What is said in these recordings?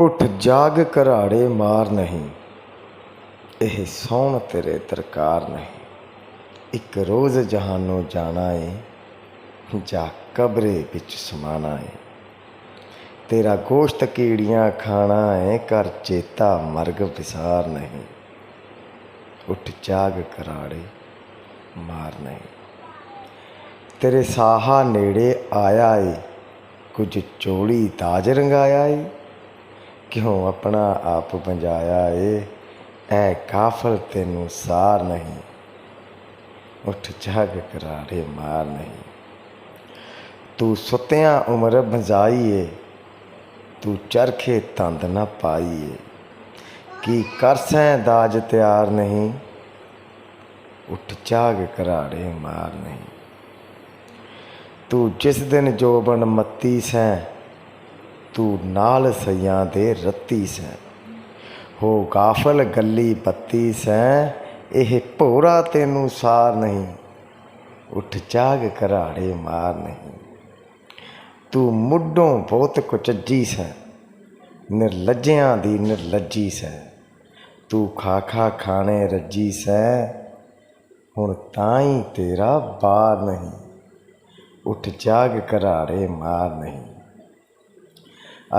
ਉੱਠ ਜਾਗ ਘਰਾੜੇ ਮਾਰ ਨਹੀਂ। ਇਹ ਸੌਣ ਤੇਰੇ ਦਰਕਾਰ ਨਹੀਂ। ਇੱਕ ਰੋਜ਼ ਜਹਾਨੋਂ ਜਾਣਾ ਏ, ਜਾ ਕਬਰੇ ਵਿੱਚ ਸਮਾਣਾ ਏ। ਤੇਰਾ ਗੋਸ਼ਤ ਕੀੜੀਆਂ ਖਾਣਾ ਏ ਕਰ ਚੇਤਾ ਮਰਗ ਵਿਸਾਰ ਨਹੀਂ। ਉੱਠ ਜਾਗ ਘਰਾੜੇ ਮਾਰ ਨਹੀਂ। ਤੇਰੇ ਸਾਹਾ ਨੇੜੇ ਆਇਆ ਏ, ਕੁਝ ਚੋਲੀ ਤਾਜ ਰੰਗਾਇਆ ਏ। ਕਿਉਂ ਆਪਣਾ ਆਪ ਬੰਜਾਇਆ ਏ? ਐ ਕਾਫਲ ਤੈਨੂੰ ਸਾਰ ਨਹੀਂ। ਉੱਠ ਜਾਗ ਕਰਾੜੇ ਮਾਰ ਨਹੀਂ। ਤੂੰ ਸੁੱਤਿਆਂ ਉਮਰ ਬੰਜਾਈ ਤੂੰ ਚਰਖੇ ਤੰਦ ਨਾ ਪਾਈਏ ਏ। ਕੀ ਕਰਸੈਂ ਦਾਜ ਤਿਆਰ ਨਹੀਂ? ਉੱਠ ਜਾਗ ਕਰਾੜੇ ਮਾਰ ਨਹੀਂ। ਤੂੰ ਜਿਸ ਦਿਨ ਜੋਬਨ ਮੱਤੀ ਸੈਂ ਤੂੰ ਨਾਲ ਸਈਆਂ ਦੇ ਰੱਤੀ ਸੈਂ। ਹੋ ਗਾਫਲ ਗੱਲੀ ਬੱਤੀ ਸੈਂ, ਇਹ ਭੋਰਾ ਤੈਨੂੰ ਸਾਰ ਨਹੀਂ। ਉੱਠ ਜਾਗ ਘਰਾੜੇ ਮਾਰ ਨਹੀਂ। ਤੂੰ ਮੁੱਢੋਂ ਬਹੁਤ ਕੁਚੱਜੀ ਸੈਂ, ਨਿਰਲੱਜਿਆਂ ਦੀ ਨਿਰਲੱਜੀ ਸੈ। ਤੂੰ ਖਾ ਖਾ ਖਾਣੇ ਰੱਜੀ ਸੈ, ਹੁਣ ਤਾਂ ਹੀ ਤੇਰਾ ਬਾਰ ਨਹੀਂ। ਉੱਠ ਜਾਗ ਘਰਾੜੇ ਮਾਰ ਨਹੀਂ।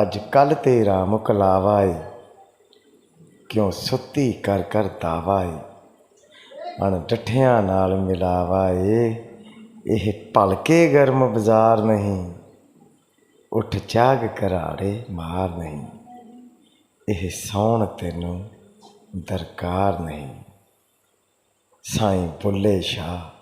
ਅੱਜ ਕੱਲ ਤੇਰਾ ਮੁਕਲਾਵਾ ਏ। ਕਿਉਂ ਸੁੱਤੀ ਕਰ ਕਰ ਦਾਵਾ ਏ। ਅਣ ਡੱਠਿਆਂ ਨਾਲ ਮਿਲਾਵਾ ਏ। ਇਹ ਭਲਕੇ ਗਰਮ ਬਾਜ਼ਾਰ ਨਹੀਂ। ਉੱਠ ਜਾਗ ਕਰਾੜੇ ਮਾਰ ਨਹੀਂ। ਇਹ ਸੌਣ ਤੈਨੂੰ ਦਰਕਾਰ ਨਹੀਂ। ਸਾਈਂ ਬੁੱਲੇ ਸ਼ਾਹ